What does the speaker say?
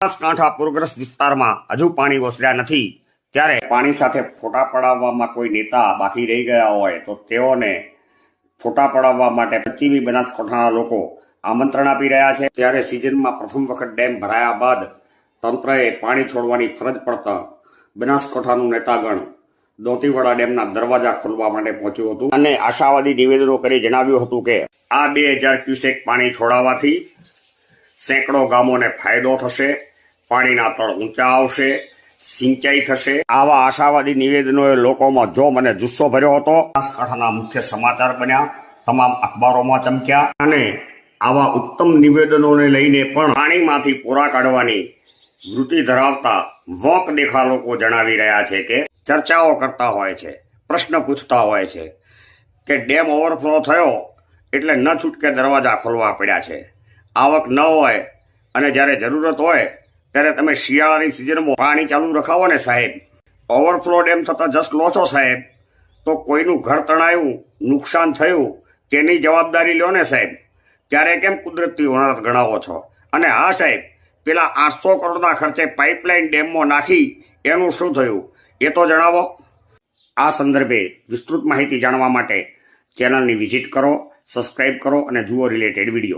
બનાસકાંઠા પૂરગ્રસ્ત વિસ્તારમાં હજુ પાણી ઓસર્યા નથી. ત્યારે પાણી સાથે ફોટા પડાવવામાં કોઈ નેતા બાકી રહી ગયા હોય તો તેઓને ફોટા પડાવવા માટે પશ્ચિમી બનાસકાંઠાના લોકો આમંત્રણ આપી રહ્યા છે. ત્યારે સિઝનમાં પ્રથમ વખત ડેમ ભરાયા બાદ તંત્રએ પાણી છોડવાની ફરજ પડતા બનાસકાંઠાનું નેતાગણ દોતીવાડા ડેમના દરવાજા ખોલવા માટે પહોંચ્યું હતું. અને આશાવાદી નિવેદનો કરી જણાવ્યું હતું કે, આ બે હજાર ક્યુસેક પાણી છોડાવવાથી સેંકડો ગામોને ફાયદો થશે, પાણીના તળ ઊંચા આવશે, સિંચાઈ થશે. આવા આશાવાદી નિવેદનોએ લોકોમાં જો મને જુસ્સો ભર્યો હતો. બનાસકાંઠાના મુખ્ય સમાચાર બન્યા. તમામ અખબારોમાં ચમક્યા. અને આવા ઉત્તમ નિવેદનોને લઈને પણ પાણીમાંથી પૂરા કાઢવાની વૃત્તિ ધરાવતા વોક દેખા લોકો જણાવી રહ્યા છે કે ચર્ચાઓ કરતા હોય છે, પ્રશ્ન પૂછતા હોય છે કે ડેમ ઓવરફ્લો થયો એટલે ન છૂટકે દરવાજા ખોલવા પડ્યા છે. આવક ન હોય અને જ્યારે જરૂરત હોય, ત્યારે તમે શિયાળાની સિઝનમાં પાણી ચાલુ રખાવો ને સાહેબ. ઓવરફ્લો ડેમ થતાં જસ્ટ લો છો સાહેબ. તો કોઈનું ઘર તણાયું, નુકસાન થયું, તેની જવાબદારી લ્યો ને સાહેબ. ત્યારે કેમ કુદરતી હોનારત ગણાવો છો? અને હા સાહેબ, પેલા આઠસો કરોડના ખર્ચે પાઇપલાઇન ડેમમાં નાખી એનું શું થયું? એ તો જણાવો. આ સંદર્ભે વિસ્તૃત માહિતી જાણવા માટે ચેનલની વિઝિટ કરો, સબસ્ક્રાઇબ કરો અને જુઓ રિલેટેડ વીડિયો